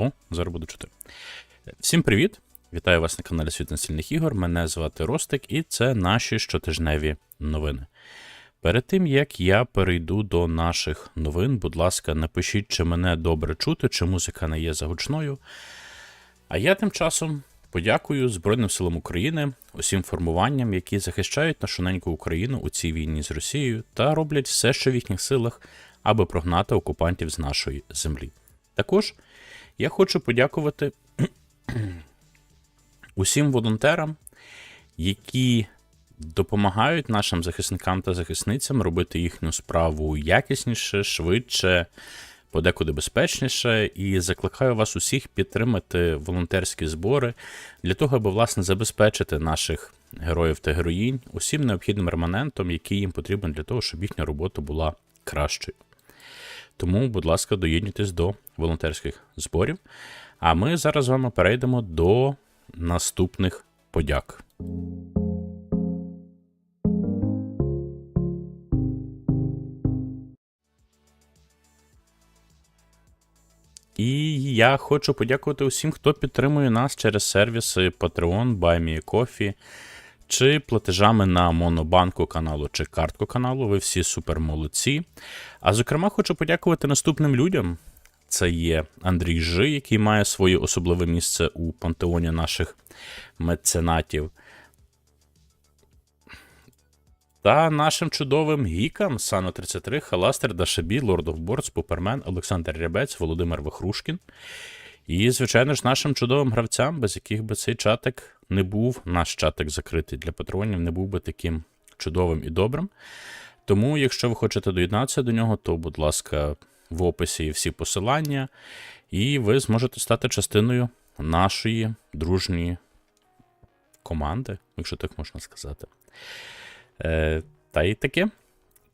О, зараз буду чути. Всім привіт! Вітаю вас на каналі Світ Настільних ігор. Мене звати Ростик, і це наші щотижневі новини. Перед тим як я перейду до наших новин, будь ласка, напишіть, чи мене добре чути, чи музика не є загучною. А я тим часом подякую Збройним силам України, усім формуванням, які захищають нашу неньку Україну у цій війні з Росією та роблять все, що в їхніх силах, аби прогнати окупантів з нашої землі. Також я хочу подякувати усім волонтерам, які допомагають нашим захисникам та захисницям робити їхню справу якісніше, швидше, подекуди безпечніше. І закликаю вас усіх підтримати волонтерські збори для того, аби власне забезпечити наших героїв та героїнь усім необхідним реманентом, який їм потрібен для того, щоб їхня робота була кращою. Тому, будь ласка, доєднуйтесь до волонтерських зборів. А ми зараз з вами перейдемо до наступних подяк. І я хочу подякувати усім, хто підтримує нас через сервіси Patreon, BuyMeCoffee, чи платежами на монобанку каналу чи картку каналу. Ви всі супер молодці. А зокрема, хочу подякувати наступним людям. Це є Андрій Жи, який має своє особливе місце у пантеоні наших меценатів. Та нашим чудовим гікам Сано 33, Халастер, Дашабі, Лорд of Boards, Пупермен, Олександр Рябець, Володимир Вихрушкін. І, звичайно ж, нашим чудовим гравцям, без яких би цей чатик не був, наш чатик закритий для патронів, не був би таким чудовим і добрим. Тому, якщо ви хочете доєднатися до нього, то, будь ласка, в описі є всі посилання, і ви зможете стати частиною нашої дружньої команди, якщо так можна сказати. Е, Та й таке.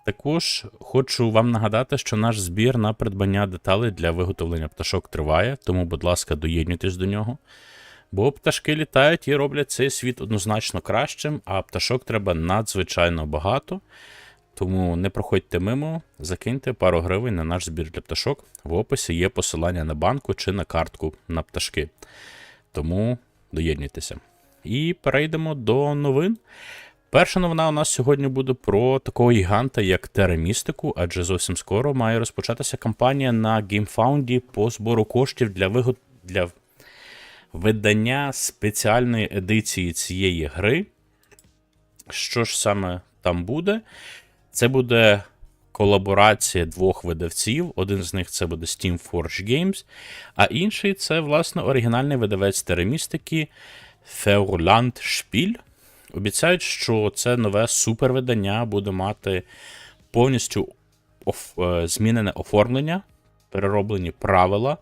Також хочу вам нагадати, що наш збір на придбання деталей для виготовлення пташок триває, тому, будь ласка, доєднуйтесь до нього. Бо пташки літають і роблять цей світ однозначно кращим, а пташок треба надзвичайно багато. Тому не проходьте мимо, закиньте пару гривень на наш збір для пташок. В описі є посилання на банку чи на картку на пташки. Тому доєднуйтеся. І перейдемо до новин. Перша новина у нас сьогодні буде про такого гіганта, як Теремістику, адже зовсім скоро має розпочатися кампанія на GameFound по збору коштів для вигод... для видання спеціальної едиції цієї гри. Що ж саме там буде? Це буде колаборація двох видавців. Один з них це буде Steam Forge Games, а інший це, власне, оригінальний видавець теремістики Feuerland Spiel. Обіцяють, що це нове супервидання буде мати повністю оф... е, змінене оформлення, перероблені правила,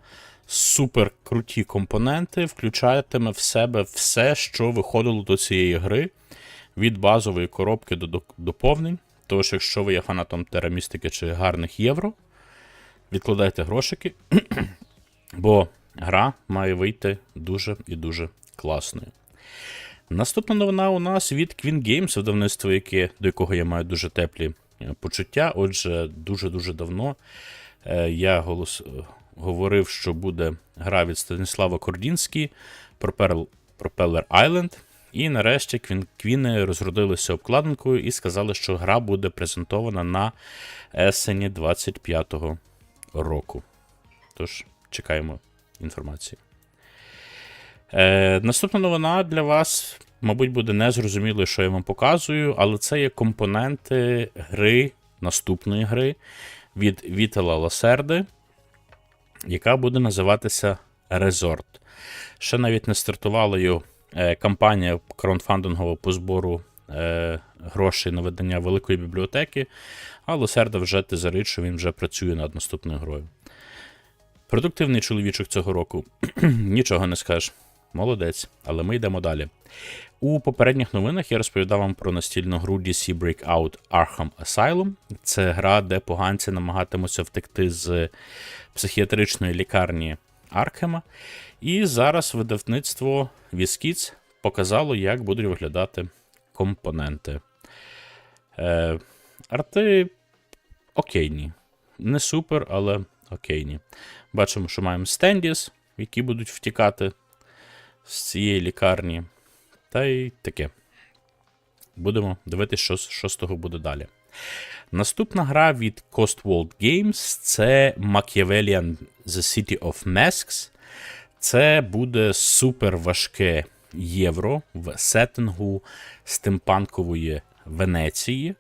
супер круті компоненти, включатиме в себе все, що виходило до цієї гри, від базової коробки до доповнень. Тож, якщо ви є фанатом терамістики чи гарних євро, відкладайте грошики, бо гра має вийти дуже і дуже класною. Наступна новина у нас від Queen Games, видавництво, яке, до якого я маю дуже теплі е, почуття. Отже, дуже-дуже давно е, я голос, говорив, що буде гра від Станіслава Кордінський Propeller Island. І нарешті квіни розродилися обкладинкою і сказали, що гра буде презентована на есені 25-го року. Тож, чекаємо інформації. Е, Наступна новина для вас, мабуть, буде незрозуміло, що я вам показую, але це є компоненти гри, наступної гри від Вітала Ласерди, яка буде називатися Resort. Ще навіть не стартувала його е, кампанія краундфандингова по збору е, грошей на видання великої бібліотеки, а Лосерда вже тезарить, що він вже працює над наступною грою. Продуктивний чоловічок цього року, нічого не скажеш. Молодець, але ми йдемо далі. У попередніх новинах я розповідав вам про настільну гру DC Breakout Arkham Asylum. Це гра, де поганці намагатимуться втекти з психіатричної лікарні Архема. І зараз видавництво Віскіц показало, як будуть виглядати компоненти. Е, Арти окейні. Не супер, але окейні. Бачимо, що маємо Стендіс, які будуть втікати з цієї лікарні. Та й таке. Будемо дивитися, що, що з того буде далі. Наступна гра від Coast World Games це Machiavellian The City of Masks. Це буде супер важке євро в сеттингу стимпанкової Венеції.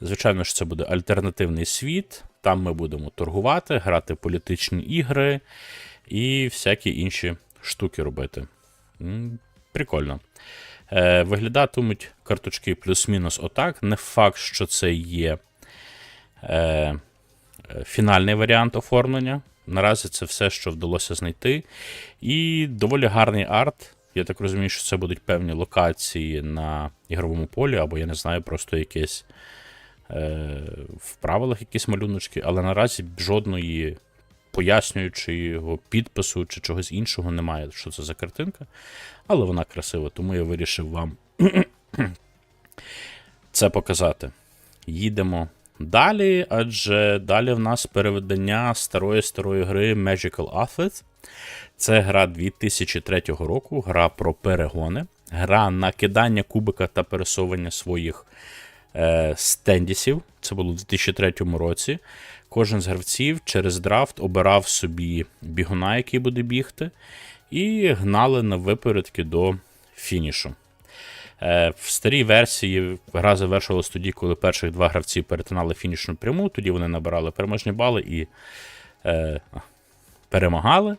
Звичайно ж, це буде альтернативний світ. Там ми будемо торгувати, грати політичні ігри і всякі інші штуки робити. Прикольно. Е, виглядатимуть карточки плюс-мінус отак. Не факт, що це є е, е, фінальний варіант оформлення. Наразі це все, що вдалося знайти. І доволі гарний арт. Я так розумію, що це будуть певні локації на ігровому полі, або я не знаю, просто якесь е, в правилах якісь малюночки, але наразі жодної пояснюючого підпису чи чогось іншого немає, що це за картинка. Але вона красива, тому я вирішив вам це показати. Їдемо далі, адже далі в нас переведення старої старої гри Magical Athlete. Це гра 2003 року, гра про перегони, гра на кидання кубика та пересування своїх е, стендісів. Це було в 2003 році. Кожен з гравців через драфт обирав собі бігуна, який буде бігти, і гнали на випередки до фінішу. Е, В старій версії гра завершувалась тоді, коли перших два гравці перетинали фінішну пряму, тоді вони набирали переможні бали і е, перемагали.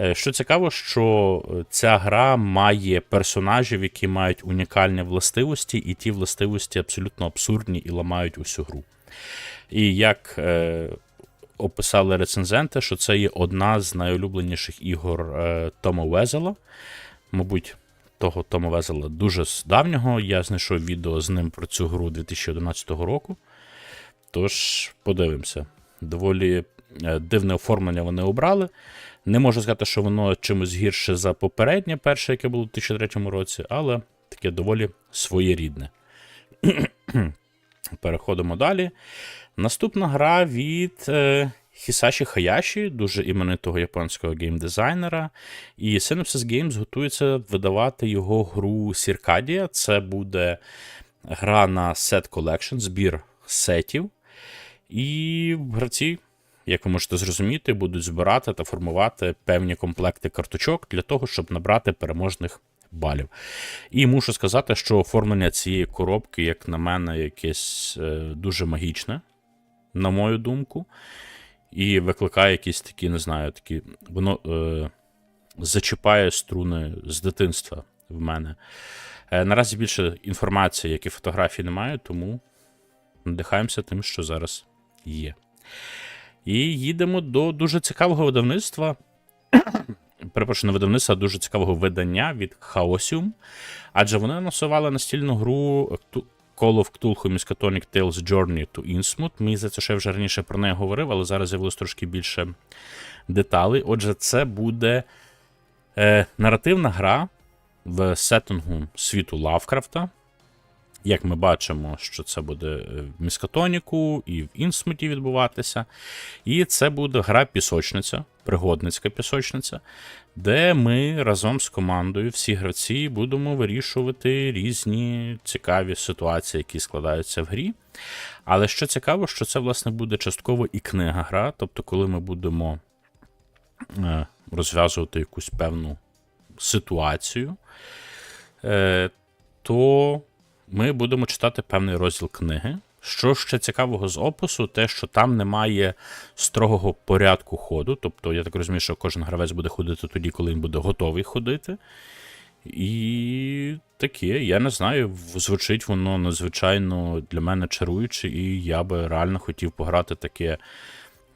Е, Що цікаво, що е, ця гра має персонажів, які мають унікальні властивості, і ті властивості абсолютно абсурдні і ламають усю гру. І як е, описали рецензенти, що це є одна з найулюбленіших ігор е, Тома Везела. Мабуть, того Тома Везела дуже з давнього. Я знайшов відео з ним про цю гру 2011 року. Тож, подивимося. Доволі е, дивне оформлення вони обрали. Не можу сказати, що воно чимось гірше за попереднє, перше, яке було у 2003 році, але таке доволі своєрідне. Переходимо далі. Наступна гра від е, Хісаші Хаяші, дуже іменитого японського геймдизайнера. І Synopsys Games готується видавати його гру Сіркадія. Це буде гра на Set Collection, збір сетів. І гравці, як ви можете зрозуміти, будуть збирати та формувати певні комплекти карточок для того, щоб набрати переможних балів. І мушу сказати, що оформлення цієї коробки, як на мене, якесь е, дуже магічне, на мою думку. І викликає якісь такі, не знаю, такі. Воно е, зачіпає струни з дитинства в мене. Е, наразі більше інформації, як і фотографій немає, тому надихаємося тим, що зараз є. І їдемо до дуже цікавого видавництва. Перепрошую, не видавництва, дуже цікавого видання від Chaosium. Адже вони анонсували настільну гру Call of Cthulhu Miskatonic Tales Journey to Innsmouth. Мені здається, що я вже раніше про неї говорив, але зараз з'явилось трошки більше деталей. Отже, це буде е, наративна гра в сеттингу світу Лавкрафта. Як ми бачимо, що це буде е, в Міскатоніку і в Інсмуті відбуватися. І це буде гра пісочниця, пригодницька пісочниця, де ми разом з командою, всі гравці, будемо вирішувати різні цікаві ситуації, які складаються в грі. Але що цікаво, що це, власне, буде частково і книга гра, тобто, коли ми будемо е, розв'язувати якусь певну ситуацію, е, то ми будемо читати певний розділ книги. Що ще цікавого з опису, те, що там немає строгого порядку ходу. Тобто, я так розумію, що кожен гравець буде ходити тоді, коли він буде готовий ходити. І таке, я не знаю, звучить воно надзвичайно для мене чаруюче, і я би реально хотів пограти таке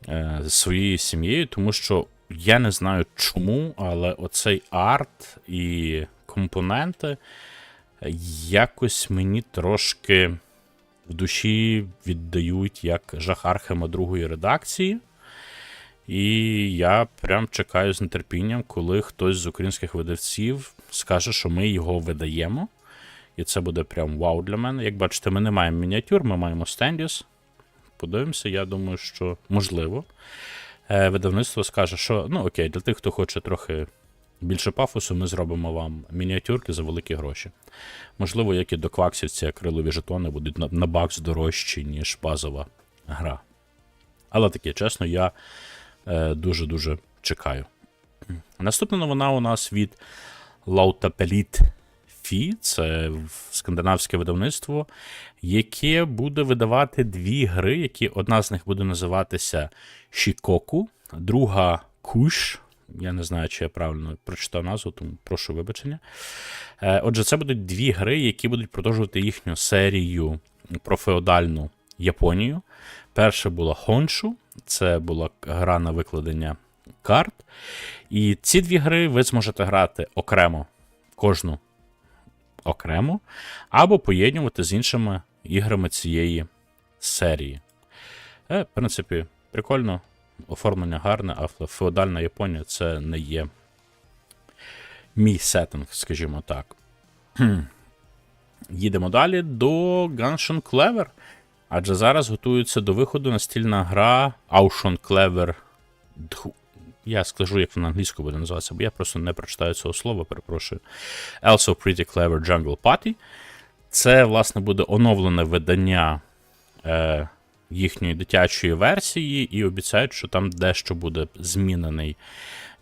е, своєю сім'єю, тому що я не знаю чому, але оцей арт і компоненти якось мені трошки в душі віддають як жах Архема другої редакції. І я прям чекаю з нетерпінням, коли хтось з українських видавців скаже, що ми його видаємо. І це буде прям вау для мене. Як бачите, ми не маємо мініатюр, ми маємо стендіс. Подивимося, я думаю, що можливо. е, видавництво скаже, що ну окей, для тих, хто хоче трохи більше пафосу, ми зробимо вам мініатюрки за великі гроші. Можливо, як і до кваксів ці акрилові жетони будуть на, на бакс дорожчі, ніж базова гра. Але таке, чесно, я е, дуже-дуже чекаю. Наступна новина у нас від Lautapelit Фі, це скандинавське видавництво, яке буде видавати дві гри, які одна з них буде називатися Шікоку, друга Куш. Я не знаю, чи я правильно прочитав назву, тому прошу вибачення. Е, Отже, це будуть дві гри, які будуть продовжувати їхню серію про феодальну Японію. Перша була Хоншу, це була гра на викладення карт. І ці дві гри ви зможете грати окремо, кожну окремо, або поєднувати з іншими іграми цієї серії. Е, в принципі, прикольно, оформлення гарне, але феодальна Японія це не є мій сеттинг, скажімо так. Їдемо далі до Gunshon Clever. Адже зараз готується до виходу настільна гра Aushon Clever. Я скажу, як вона англійською буде називатися, бо я просто не прочитаю цього слова, перепрошую. Also Pretty Clever Jungle Party. Це, власне, буде оновлене видання е, їхньої дитячої версії, і обіцяють, що там дещо буде змінений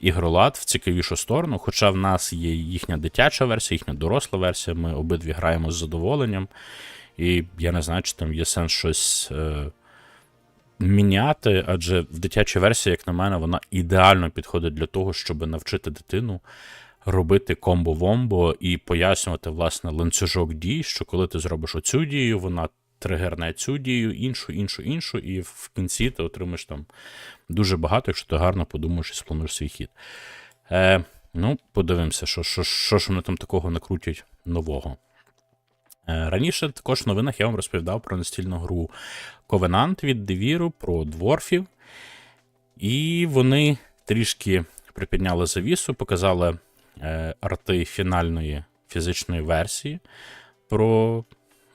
ігролад в цікавішу сторону. Хоча в нас є їхня дитяча версія, їхня доросла версія, ми обидві граємо з задоволенням. І я не знаю, чи там є сенс щось е, міняти, адже в дитячій версії, як на мене, вона ідеально підходить для того, щоб навчити дитину робити комбо-вомбо і пояснювати, власне, ланцюжок дій, що коли ти зробиш оцю дію, вона тригерне цю дію, іншу, іншу, іншу, і в кінці ти отримаєш там дуже багато, якщо ти гарно подумаєш і сплануєш свій хід. Е, ну, подивимося, що, що, що ж вони там такого накрутять нового. Е, Раніше також в новинах я вам розповідав про настільну гру Covenant від Девіру, про дворфів. І вони трішки припідняли завісу, показали е, арти фінальної фізичної версії про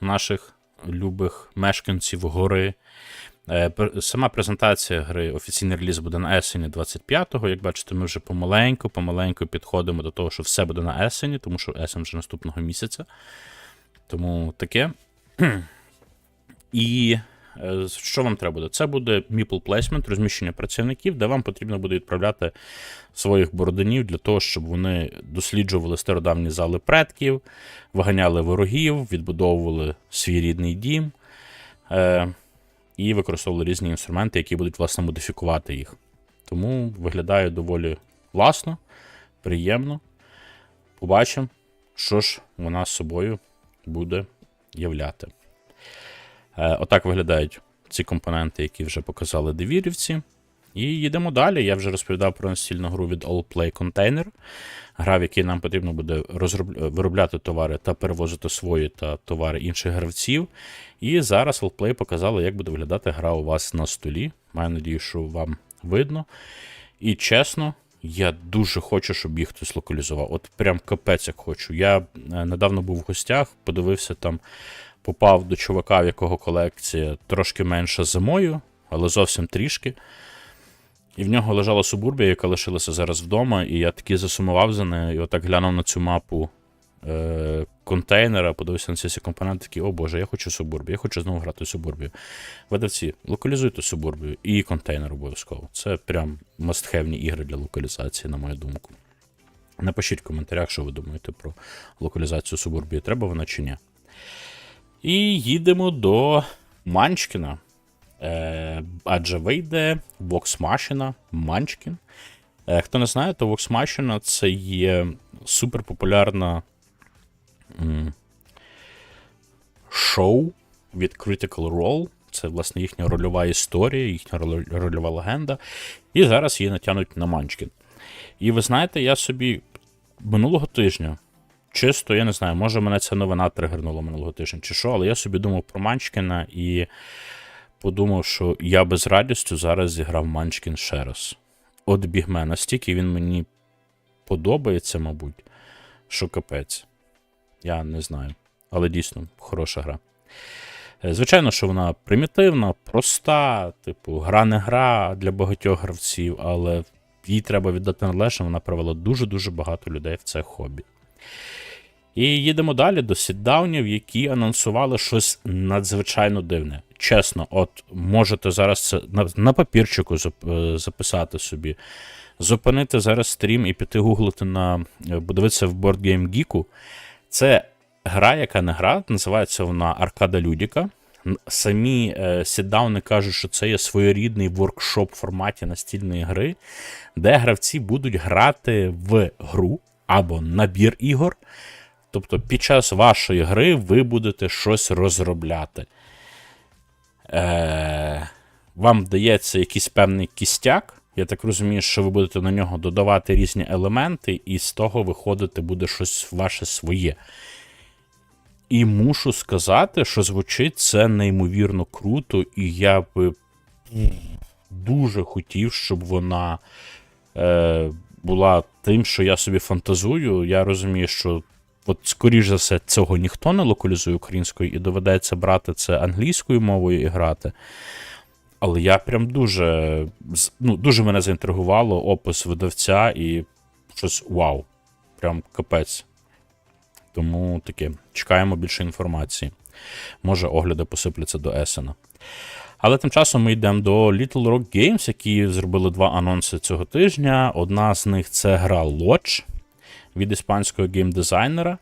наших любих мешканців гори. Е, Сама презентація гри, офіційний реліз буде на есені 25-го. Як бачите, ми вже помаленьку, помаленьку підходимо до того, що все буде на есені, тому що есен вже наступного місяця. Тому таке. І що вам треба буде? Це буде Meeple Placement, розміщення працівників, де вам потрібно буде відправляти своїх бородинів для того, щоб вони досліджували стародавні зали предків, виганяли ворогів, відбудовували свій рідний дім е, і використовували різні інструменти, які будуть, власне, модифікувати їх. Тому виглядає доволі класно, приємно. Побачимо, що ж вона з собою буде являти. Е, Отак виглядають ці компоненти, які вже показали девірівці. І їдемо далі. Я вже розповідав про настільну гру від All Play Container, гра, в якій нам потрібно буде розроб... виробляти товари та перевозити свої та товари інших гравців. І зараз All Play показали, як буде виглядати гра у вас на столі. Маю надію, що вам видно. І чесно, я дуже хочу, щоб їх хтось локалізував. От прям капець як хочу. Я е, недавно був в гостях, подивився там, попав до чувака, в якого колекція трошки менша зимою, але зовсім трішки. І в нього лежала субурбія, яка лишилася зараз вдома, і я таки засумував за нею, і отак глянув на цю мапу е- контейнера, подивився на ці всі компоненти, такий, о боже, я хочу субурбію, я хочу знову грати субурбію. Видавці, локалізуйте субурбію і контейнер обов'язково. Це прям мастхевні ігри для локалізації, на мою думку. Напишіть в коментарях, що ви думаєте про локалізацію субурбії, треба вона чи ні. І їдемо до Манчкіна. Е, адже вийде Machina Манчкін. Е, хто не знає, то Machina це є суперпопулярна м, шоу від Critical Role. Це, власне, їхня рольова історія, їхня роль- рольова легенда. І зараз її натягнуть на Манчкін. І ви знаєте, я собі минулого тижня, чисто, я не знаю, може мене ця новина тригернула минулого тижня чи що, але я собі думав про Манчкіна і подумав, що я би з радістю зараз зіграв Манчкін ще раз. От бігме, настільки він мені подобається, мабуть, що капець. Я не знаю. Але дійсно, хороша гра. Е, Звичайно, що вона примітивна, проста, типу, гра не гра для багатьох гравців, але їй треба віддати належне, вона привела дуже-дуже багато людей в це хобі. І їдемо далі до сітдаунів, які анонсували щось надзвичайно дивне. Чесно, от можете зараз це на, на папірчику е, записати собі, зупинити зараз стрім і піти гуглити на е, подивитися в Board Game Geek. Це гра, яка не гра, називається вона Аркада Людіка. Самі е, сітдауни кажуть, що це є своєрідний воркшоп в форматі настільної гри, де гравці будуть грати в гру або набір ігор. Тобто під час вашої гри ви будете щось розробляти. Е, вам дається якийсь певний кістяк. Я так розумію, що ви будете на нього додавати різні елементи, і з того виходити буде щось ваше своє. І мушу сказати, що звучить це неймовірно круто, і я би дуже хотів, щоб вона е, була тим, що я собі фантазую. Я розумію, що от, скоріш за все, цього ніхто не локалізує українською, і доведеться брати це англійською мовою і грати. Але я прям дуже, ну, дуже мене заінтригувало опис видавця і щось вау. Прям капець. Тому таке, чекаємо більше інформації. Може, огляди посипляться до Есена. Але тим часом ми йдемо до Little Rock Games, які зробили два анонси цього тижня. Одна з них це гра Lodge від іспанського геймдизайнера.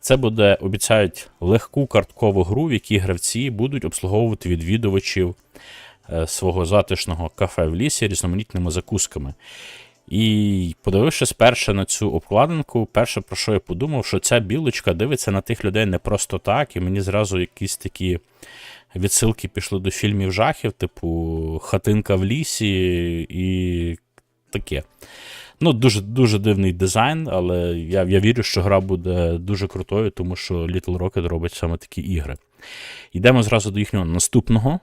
Це буде, обіцяють, легку карткову гру, в якій гравці будуть обслуговувати відвідувачів е, свого затишного кафе в лісі різноманітними закусками. І подивившись перше на цю обкладинку, перше про що я подумав, що ця білочка дивиться на тих людей не просто так, і мені зразу якісь такі відсилки пішли до фільмів жахів, типу Хатинка в лісі і таке. Ну, дуже дуже дивний дизайн, але я, я вірю, що гра буде дуже крутою, тому що Little Rocket робить саме такі ігри. Йдемо зразу до їхнього наступного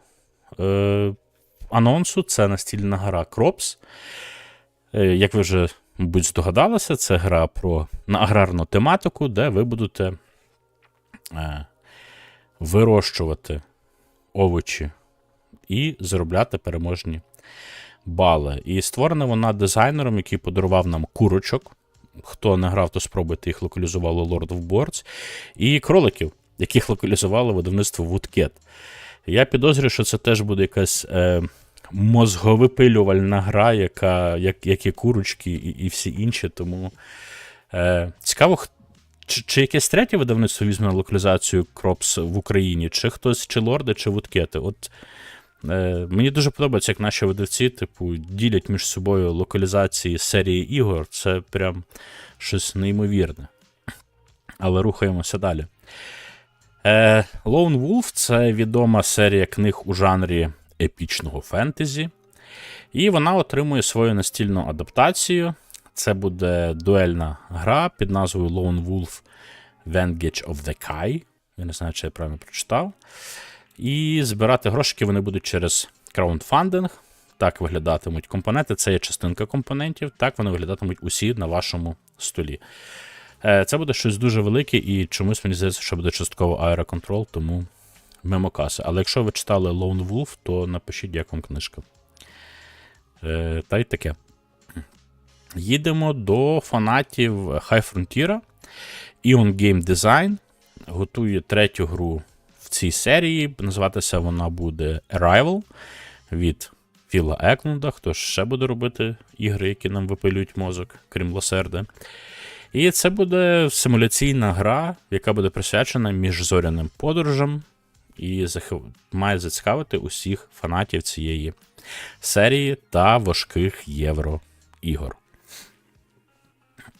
е, анонсу. Це настільна гра Crops. Е, Як ви вже, мабуть, здогадалися, це гра про на аграрну тематику, де ви будете е, вирощувати овочі і заробляти переможні бали. І створена вона дизайнером, який подарував нам курочок. Хто не грав, то спробуйте їх локалізувало Lord of Boards, і кроликів, яких локалізувало видавництво Woodcat. Я підозрюю, що це теж буде якась е, мозговипилювальна гра, яка, як, як і курочки, і, і всі інші. Тому е, цікаво, чи, чи якесь третє видавництво візьме локалізацію Кропс в Україні, чи хтось, чи лорди, чи вудкети. От е, мені дуже подобається, як наші видавці, типу, ділять між собою локалізації серії ігор. Це прям щось неймовірне. Але рухаємося далі. Е, Lone Wolf це відома серія книг у жанрі епічного фентезі. І вона отримує свою настільну адаптацію. Це буде дуельна гра під назвою Lone Wolf Vengage of the Kai. Я не знаю, чи я правильно прочитав. І збирати грошики вони будуть через краундфандинг. Так виглядатимуть компоненти. Це є частинка компонентів. Так вони виглядатимуть усі на вашому столі. Е, Це буде щось дуже велике, і чомусь мені здається, що буде частково аероконтрол, тому мимо каси. Але якщо ви читали Lone Wolf, то напишіть, як вам книжка. Е, Та й таке. Їдемо до фанатів High Frontier. Ion Game Design готує третю гру цій серії. Називатися вона буде Arrival від Філа Еклунда. Хто ще буде робити ігри, які нам випилюють мозок, крім Лосерди. І це буде симуляційна гра, яка буде присвячена міжзоряним подорожам і має зацікавити усіх фанатів цієї серії та важких євроігор.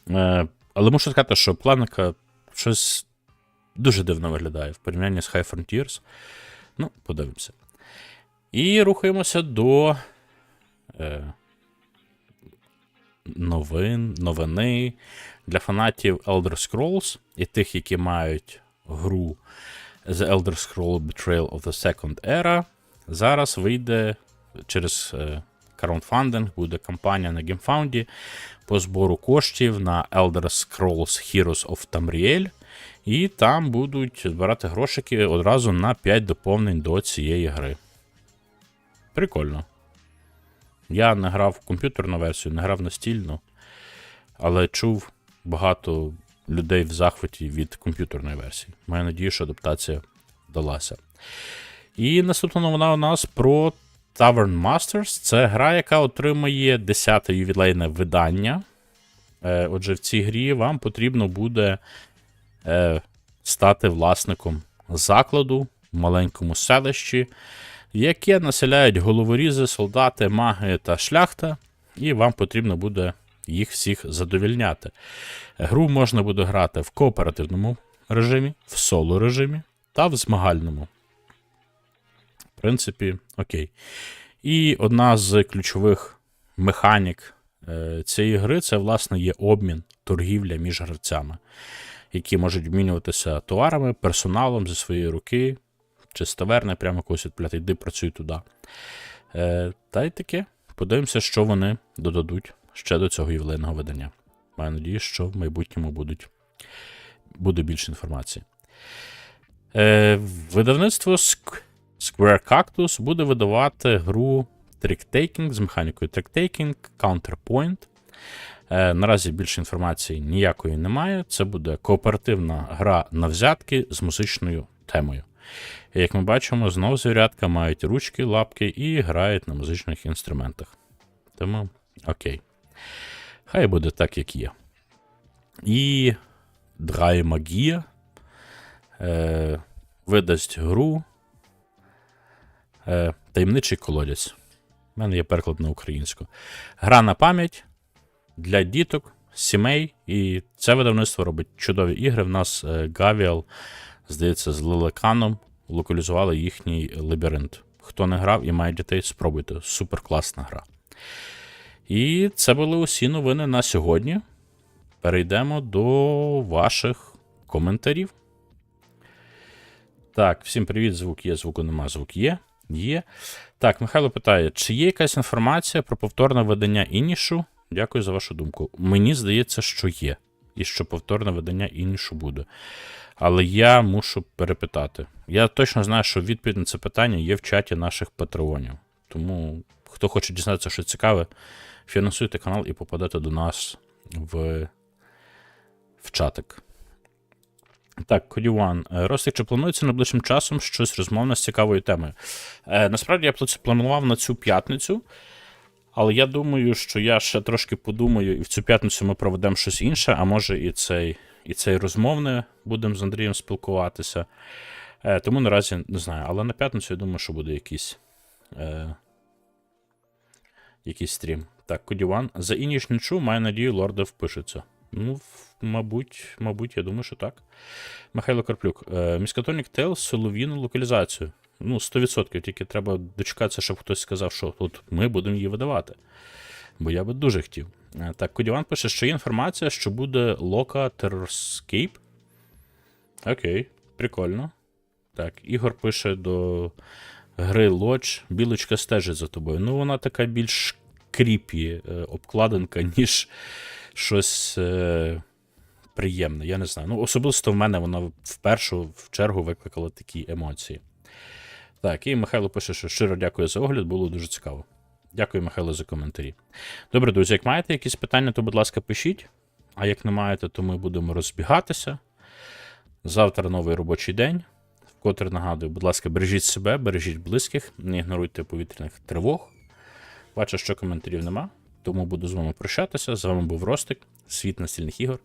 Е, але мушу сказати, що планика щось дуже дивно виглядає в порівнянні з High Frontiers. Ну, подивимося. І рухаємося до е, новин, новини для фанатів Elder Scrolls і тих, які мають гру The Elder Scroll Betrayal of the Second Era. Зараз вийде через е, буде кампанія на GameFound по збору коштів на Elder Scrolls Heroes of Tamriel. І там будуть збирати грошики одразу на 5 доповнень до цієї гри. Прикольно. Я не грав в комп'ютерну версію, не грав настільну, але чув багато людей в захваті від комп'ютерної версії. Маю надію, що адаптація вдалася. І наступна новина у нас про Tavern Masters. Це гра, яка отримає 10-те ювілейне видання. Е, Отже, в цій грі вам потрібно буде е, стати власником закладу в маленькому селищі, яке населяють головорізи, солдати, маги та шляхта, і вам потрібно буде їх всіх задовільняти. Гру можна буде грати в кооперативному режимі, в соло режимі та в змагальному. В принципі, окей. І одна з ключових механік е, цієї гри це, власне, є обмін, торгівля між гравцями, які можуть обмінюватися товарами, персоналом зі своєї руки, чи з таверни, прямо когось відпляти, йди працюй туди. Е, та й таке. Подивимося, що вони додадуть ще до цього ювілейного видання. Маю надію, що в майбутньому будуть, буде більше інформації. Е, видавництво Square Cactus буде видавати гру Trick-Taking з механікою Trick-Taking Counterpoint. Е, наразі більше інформації ніякої немає. Це буде кооперативна гра на взятки з музичною темою. Як ми бачимо, знову звірятка мають ручки, лапки і грають на музичних інструментах. Тому окей. Хай буде так, як є. І Драй Магія е, видасть гру е, Таємничий колодязь. У мене є переклад на українську. Гра на пам'ять для діток, сімей, і це видавництво робить чудові ігри. В нас е, Gavial, здається, з Лелеканом локалізували їхній лабіринт. Хто не грав і має дітей, спробуйте. Супер класна гра. І це були усі новини на сьогодні. Перейдемо до ваших коментарів. Так, всім привіт, звук є, звуку нема, звук є. Є. Так, Михайло питає: чи є якась інформація про повторне видання інішу? Дякую за вашу думку. Мені здається, що є. І що повторне видання інішу буде. Але я мушу перепитати. Я точно знаю, що відповідь на це питання є в чаті наших патреонів. Тому, хто хоче дізнатися, що цікаве, фінансуйте канал і попадете до нас в, в чатик. Так, Кодіван. Е, Ростик, чи планується найближчим часом щось розмовне з цікавою темою? Е, насправді я планував на цю п'ятницю, але я думаю, що я ще трошки подумаю, і в цю п'ятницю ми проведемо щось інше, а може і цей, і цей розмовне будемо з Андрієм спілкуватися. Е, тому наразі не знаю. Але на п'ятницю я думаю, що буде якийсь, е, якийсь стрім. Так, Кодіван. За ініш не чув, маю надію, лорда впишеться. Ну, мабуть, мабуть, я думаю, що так. Михайло Карплюк. Е, Міскатонік Тейл солов'їну локалізацію. Ну, 100%, тільки треба дочекатися, щоб хтось сказав, що от ми будемо її видавати. Бо я би дуже хотів. Е, Так, Кодіван пише, що є інформація, що буде Лока Terrorscape. Окей, прикольно. Так, Ігор пише до гри Лодж. Білочка стежить за тобою. Ну, вона така більш кріпі е, обкладинка, ніж щось е, приємне. Я не знаю. Ну, особисто в мене вона в першу в чергу викликала такі емоції. Так, і Михайло пише, що щиро дякую за огляд, було дуже цікаво. Дякую, Михайло, за коментарі. Добре, друзі, як маєте якісь питання, то, будь ласка, пишіть. А як не маєте, то ми будемо розбігатися. Завтра новий робочий день. Вкотре нагадую, будь ласка, бережіть себе, бережіть близьких, не ігноруйте повітряних тривог. Бачу, що коментарів нема, тому буду з вами прощатися. З вами був Ростик, світ настільних ігор